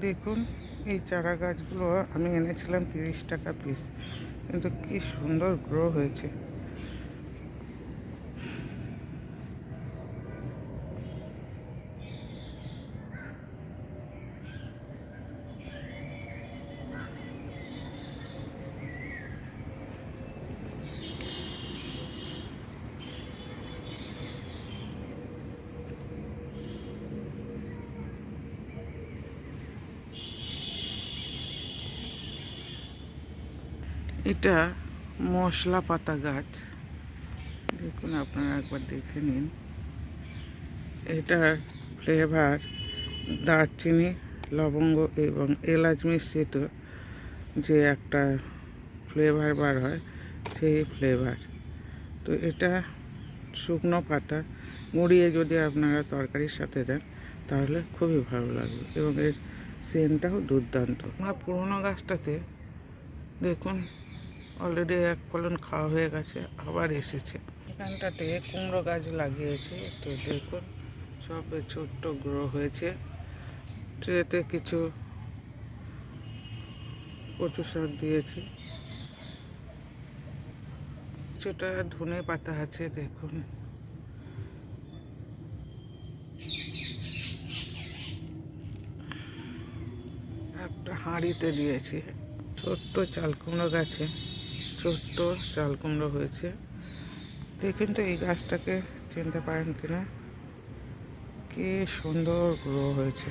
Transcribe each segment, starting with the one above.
দেখুন এই চারা গাছগুলো আমি এনেছিলাম তিরিশ টাকা পিস কিন্তু কি সুন্দর গ্রো হয়েছে। এটা মশলা পাতা গাছ। দেখুন আপনারা একবার দেখে নিন। এটার ফ্লেভার দারচিনি, লবঙ্গ এবং এলাচ মিশ্রিত যে একটা ফ্লেভার বার হয়, সেই ফ্লেভার তো এটা শুকনো পাতা, মুড়িয়ে যদি আপনারা তরকারির সাথে দেন, তাহলে খুবই ভালো লাগবে এবং এর সেন্টটাও দুর্দান্ত। আমরা পুরোনো গাছটাতে দেখুন অলরেডি এক ফলন খাওয়া হয়ে গেছে, আবার এসেছে। এখানটাতে কুমড়ো গাছ লাগিয়েছে, তো দেখুন, সব ছোট্ট গ্রো হয়েছে। ট্রেতে কিছু কচু শাক দিয়েছি। কিছুটা ধনে পাতা আছে, দেখুন। একটা হাঁড়িতে দিয়েছি। ছোট্ট চাল কুমড়ো গাছে, ছোট্ট চাল কুমড়ো হয়েছে। দেখুন তো এই গাছটাকে চিনতে পারেন কিনা। কি সুন্দর গ্রো হয়েছে।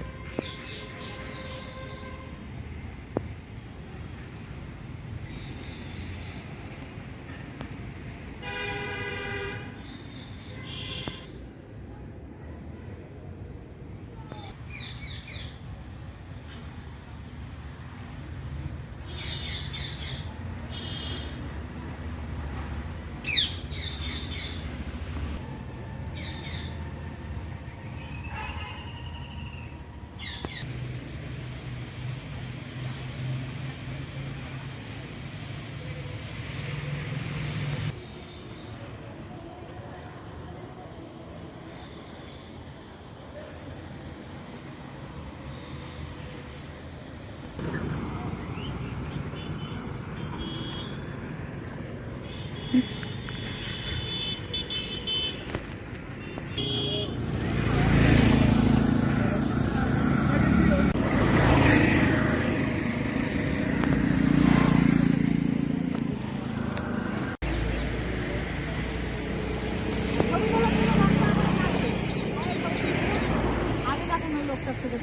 দেখেন ওই লোকটার থেকে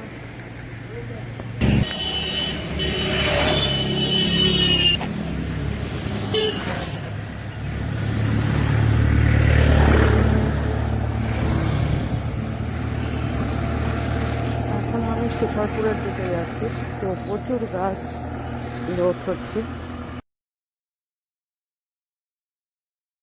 এখন আমি শিকারপুরের দিকে যাচ্ছি তো প্রচুর গাছ লোড হচ্ছে